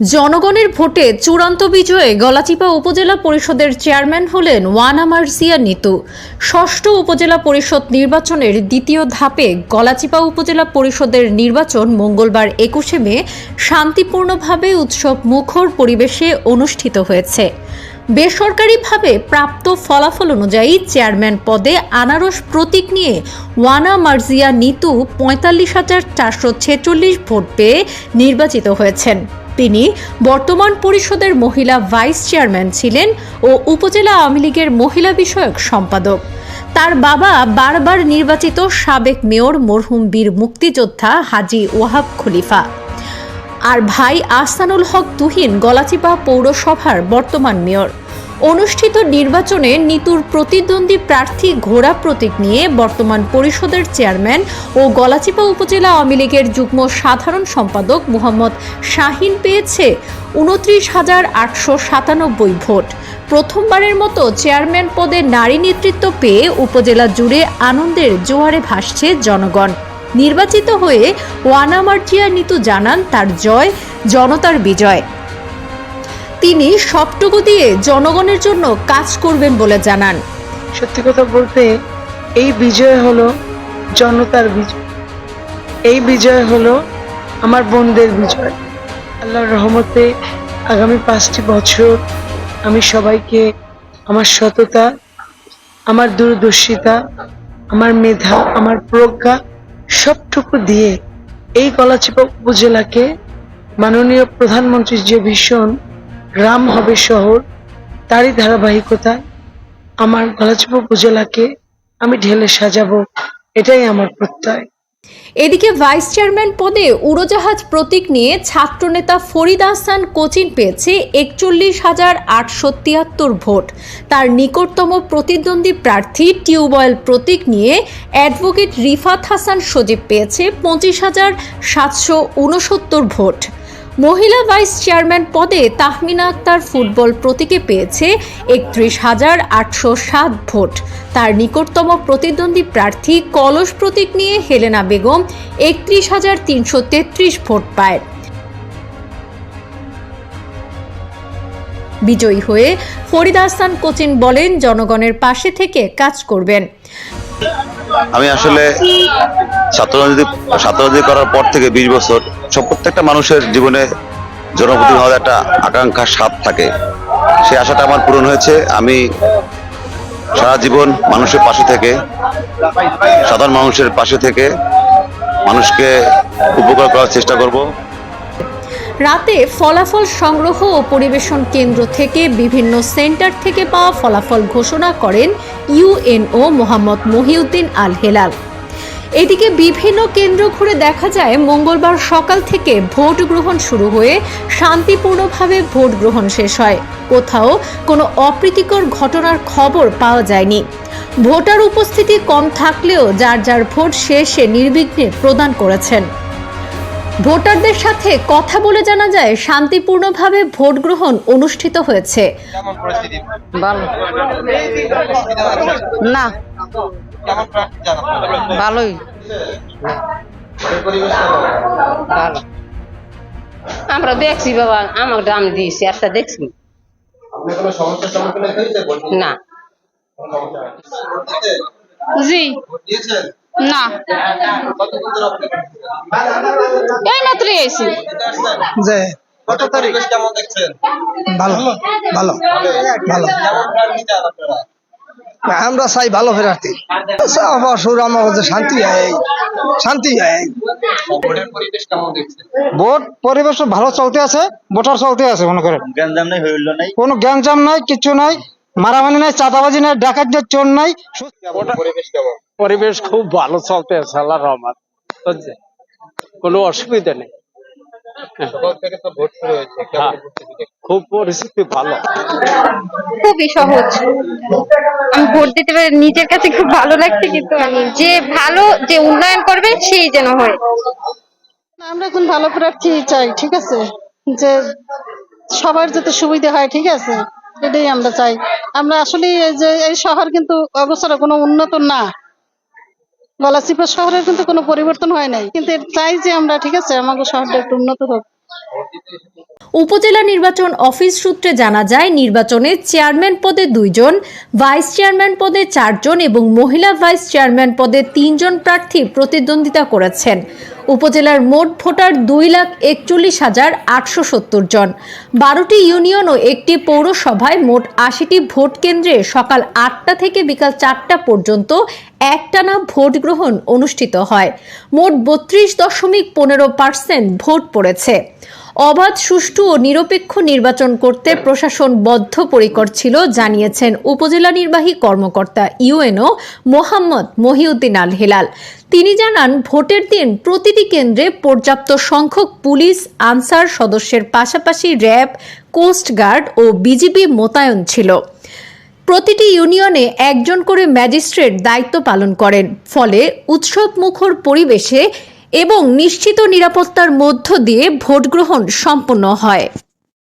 জনগণের ভোটে চূড়ান্ত বিজয়ে গলাচিপা উপজেলা পরিষদের চেয়ারম্যান হলেন ওয়ানা মার্জিয়া নিতু। ষষ্ঠ উপজেলা পরিষদ নির্বাচনের দ্বিতীয় ধাপে গলাচিপা উপজেলা পরিষদের নির্বাচন মঙ্গলবার একুশে মে শান্তিপূর্ণভাবে উৎসব মুখর পরিবেশে অনুষ্ঠিত হয়েছে। বেসরকারিভাবে প্রাপ্ত ফলাফল অনুযায়ী চেয়ারম্যান পদে আনারস প্রতীক নিয়ে ওয়ানা মার্জিয়া নিতু পঁয়তাল্লিশ হাজার চারশো ছেচল্লিশ ভোট পেয়ে নির্বাচিত হয়েছেন। তিনি বর্তমান পরিষদের মহিলা ভাইস চেয়ারম্যান ছিলেন ও উপজেলা আওয়ামী লীগের মহিলা বিষয়ক সম্পাদক। তার বাবা বারবার নির্বাচিত সাবেক মেয়র মরহুম বীর মুক্তিযোদ্ধা হাজি ওয়াহাব খলিফা। আর ভাই আহসানুল হক তুহিন গলাচিপা পৌরসভার বর্তমান মেয়র। অনুষ্ঠিত নির্বাচনে নিতুর প্রতিদ্বন্দ্বী প্রার্থী ঘোড়া প্রতীক নিয়ে বর্তমান পরিষদের চেয়ারম্যান ও গলাচিপা উপজেলা আওয়ামী লীগের যুগ্ম সাধারণ সম্পাদক মোহাম্মদ শাহিন পেয়েছে উনত্রিশ হাজার আটশো সাতানব্বই ভোট। প্রথমবারের মতো চেয়ারম্যান পদে নারী নেতৃত্ব পেয়ে উপজেলা জুড়ে আনন্দের জোয়ারে ভাসছে জনগণ। নির্বাচিত হয়ে ওয়ানামার্জিয়া নিতু জানান তার জয়, জনতার বিজয়। তিনি সবটুকু দিয়ে জনগণের জন্য কাজ করবেন বলে জানান। সত্যি কথা বলতে, এই বিজয় হলো জনতার বিজয়। এই বিজয় হলো আমার বোনদের বিজয়। আল্লাহর রহমতে আগামী পাঁচটি বছর আমি সবাইকে আমার সততা, আমার দূরদর্শিতা, আমার মেধা, আমার প্রজ্ঞা সবটুকু দিয়ে এই গলাচিপা উপজেলাকে মাননীয় প্রধানমন্ত্রীর যে ভীষণ গ্রাম হবে শহর, তারই ধারাবাহিকতায় আমার গলাচিপা উপজেলাকে আমি ঢেলে সাজাবো, এটাই আমার প্রত্যয়। এদিকে ভাইস চেয়ারম্যান পদে উড়োজাহাজ প্রতীক নিয়ে ছাত্রনেতা ফরিদ আহসান কোচিন পেয়েছে একচল্লিশ হাজার আটশো তিয়াত্তর ভোট। তার নিকটতম প্রতিদ্বন্দ্বী প্রার্থী টিউবওয়েল প্রতীক নিয়ে অ্যাডভোকেট রিফাত হাসান সজীব পেয়েছে পঁচিশ হাজার সাতশো উনসত্তর ভোট। মহিলা ভাইস চেয়ারম্যান পদে তাহমিনা আক্তার ফুটবল প্রতীকে পেয়েছে একত্রিশ হাজার আটশো সাত ভোট। তার নিকটতম প্রতিদ্বন্দ্বী প্রার্থী কলস প্রতীক নিয়ে হেলেনা বেগম একত্রিশ হাজার তিনশো তেত্রিশ ভোট পায়। বিজয়ী হয়ে ফরিদ আহসান কোচিন বলেন, জনগণের পাশে থেকে কাজ করবেন। আমি আসলে ছাত্ররাজনীতি ছাত্ররাজনীতি করার পর থেকে বিশ বছর সব প্রত্যেকটা মানুষের জীবনে জনপ্রতিনিধি হওয়ার একটা আকাঙ্ক্ষা স্বাদ থাকে। সেই আশাটা আমার পূরণ হয়েছে। আমি সারা জীবন মানুষের পাশে থেকে, সাধারণ মানুষের পাশে থেকে মানুষকে উপকার করার চেষ্টা করব। রাতে ফলাফল সংগ্রহ ও পরিবেশন কেন্দ্র থেকে বিভিন্ন সেন্টার থেকে পাওয়া ফলাফল ঘোষণা করেন ইউএনও মোহাম্মদ মহিউদ্দিন আল হেলাল এদিকে বিভিন্ন কেন্দ্র ঘুরে দেখা যায়, মঙ্গলবার সকাল থেকে ভোট গ্রহণ শুরু হয়ে শান্তিপূর্ণভাবে ভোট গ্রহণ শেষ হয়। কোথাও কোনো অপ্রীতিকর ঘটনার খবর পাওয়া যায়নি। ভোটার উপস্থিতি কম থাকলেও যার যার ভোট শেষে নির্বিঘ্নে প্রদান করেছেন। ভোটারদের সাথে কথা বলে জানা যায় শান্তিপূর্ণভাবে ভোট গ্রহণ অনুষ্ঠিত হয়েছে। না। ভালোই। আমরা দেখছি বাবা আমার দাম দিয়েছি একটা দেখছি? না? জি। না। মাত্রই এসি যে ভোটের পরিবেশ কেমন দেখছেন ভালো ভালো ভালো। আমরা চাই ভালো ফেরার্থী সুর আমার কাছে শান্তি হয় শান্তি হয় ভোট পরিবেশ ভালো চলতে আছে ভোটার চলতে আছে মনে করেন। গ্যাঞ্জাম নেই হইল নাই। কোনো গ্যাংজাম নাই কিছু নাই মারামারি নাই চাঁদাবাজি নাই ডাকাত চোর নাই। পরিবেশ পরিবেশ খুব ভালো চলতে আছে আল্লাহ রহমান বুঝছে কোনো অসুবিধা নেই। খুব পরিস্থিতি ভালো। খুবই সহজ। আমি ভোট দিতে পারি নিজের কাছে খুব ভালো লাগছে কিন্তু আমি যে ভালো যে উন্নয়ন করবে সেই যেন হয়। আমরা এখন ভালো প্রার্থী চাই ঠিক আছে? যে সবার যাতে সুবিধা হয় ঠিক আছে? এটাই আমরা চাই। আমরা আসলে এই যে এই শহর কিন্তু অবসরে কোনো উন্নত না। গলাচিপা শহরের কিন্তু কোনো পরিবর্তন হয় নাই। কিন্তু চাই যে আমরা, ঠিক আছে আমাদের শহরটা একটু উন্নত হোক। উপজেলা নির্বাচন অফিস সূত্রে জানা যায়, নির্বাচনে চেয়ারম্যান পদে দুইজন, ভাইস চেয়ারম্যান পদে চারজন এবং মহিলা ভাইস চেয়ারম্যান পদে তিনজন প্রার্থী প্রতিদ্বন্দ্বিতা করেছেন। উপজেলার মোট ভোটার দুই লাখ একচল্লিশ হাজার আটশো সত্তর জন। বারোটি ইউনিয়ন ও একটি পৌরসভায় মোট আশিটি ভোট কেন্দ্রে সকাল আটটা থেকে বিকাল চারটা পর্যন্ত একটানা ভোট গ্রহণ অনুষ্ঠিত হয়। মোট বত্রিশ দশমিক পনেরো পার্সেন্ট ভোট পড়েছে। অবাধ, সুষ্ঠু ও নিরপেক্ষ নির্বাচন করতে প্রশাসন বদ্ধপরিকর ছিল, জানিয়েছেন উপজেলা নির্বাহী কর্মকর্তা ইউএনও মোহাম্মদ মহিউদ্দিন আল হেলাল। তিনি জানান, ভোটের দিন প্রতিটি কেন্দ্রে পর্যাপ্ত সংখ্যক পুলিশ, আনসার সদস্যের পাশাপাশি র্যাব কোস্টগার্ড ও বিজিবি মোতায়েন ছিল। প্রতিটি ইউনিয়নে একজন করে ম্যাজিস্ট্রেট দায়িত্ব পালন করেন। ফলে উৎসব মুখর পরিবেশে এবং নিশ্চিত নিরাপত্তার মধ্য দিয়ে ভোট গ্রহণ সম্পন্ন হয়।